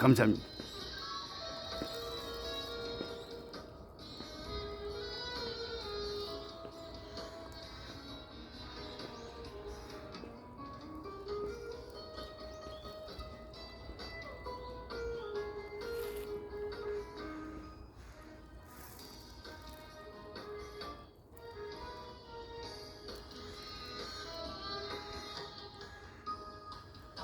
감사합니다